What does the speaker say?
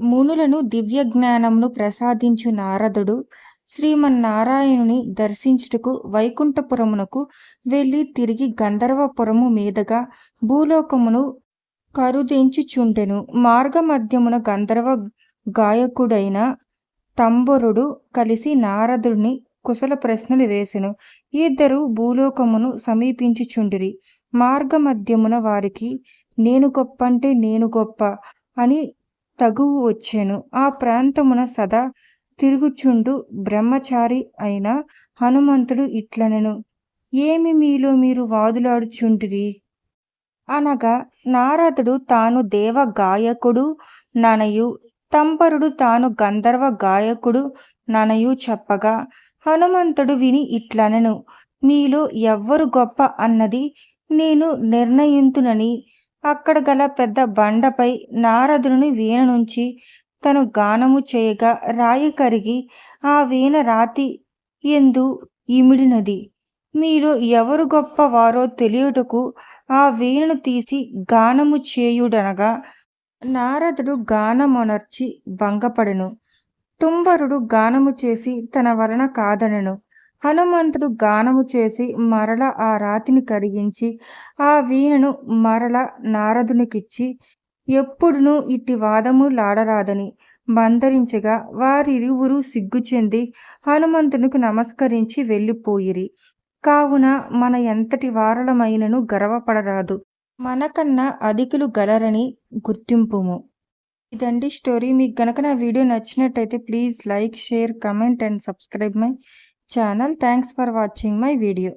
మునులను దివ్య జ్ఞానమును ప్రసాదించు నారదుడు శ్రీమన్నారాయణుని దర్శించుటకు వైకుంఠపురమునకు వెళ్ళి తిరిగి గంధర్వపురము మీదుగా భూలోకమును కరుదించుచుండెను. మార్గమధ్యమున గంధర్వ గాయకుడైన తంబురుడు కలిసి నారదుడిని కుశల ప్రశ్నలు వేసెను. ఇద్దరు భూలోకమును సమీపించుచుండిరి. మార్గమధ్యమున వారికి నేను గొప్ప అంటే నేను గొప్ప అని తగువు వచ్చెను. ఆ ప్రాంతమున సదా తిరుగుచుండు బ్రహ్మచారి అయిన హనుమంతుడు ఇట్లనెను. ఏమి మీలో మీరు వాదులాడుచుంటిరి? అనగా నారదుడు తాను దేవ గాయకుడు ననయు తంపరుడు తాను గంధర్వ గాయకుడు ననయు చెప్పగా హనుమంతుడు విని ఇట్లనెను. మీలో ఎవ్వరు గొప్ప అన్నది నేను నిర్ణయింతునని అక్కడ గల పెద్ద బండపై నారదుని వీణ నుంచి తను గానము చేయగా రాయి కరిగి ఆ వీణ రాతి ఎందు ఇమిడినది. మీరు ఎవరు గొప్పవారో తెలియుటకు ఆ వీణను తీసి గానము చేయుడనగా నారదుడు గానమునర్చి భంగపడెను. తుంబరుడు గానము చేసి తన వలన కాదనెను. హనుమంతుడు గానము చేసి మరల ఆ రాతిని కరిగించి ఆ వీణను మరల నారదునికిచ్చి ఎప్పుడునూ ఇట్టి వాదము లాడరాదని మందరించగా వారిరువురు సిగ్గుచెంది హనుమంతునికి నమస్కరించి వెళ్ళిపోయిరి. కావున మన ఎంతటి వారలమైనను గర్వపడరాదు. మనకన్నా అధికులు గలరని గుర్తింపుము. ఇదండి స్టోరీ. మీకు గనక నా వీడియో నచ్చినట్టయితే please like share comment and subscribe my channel. Thanks for watching my video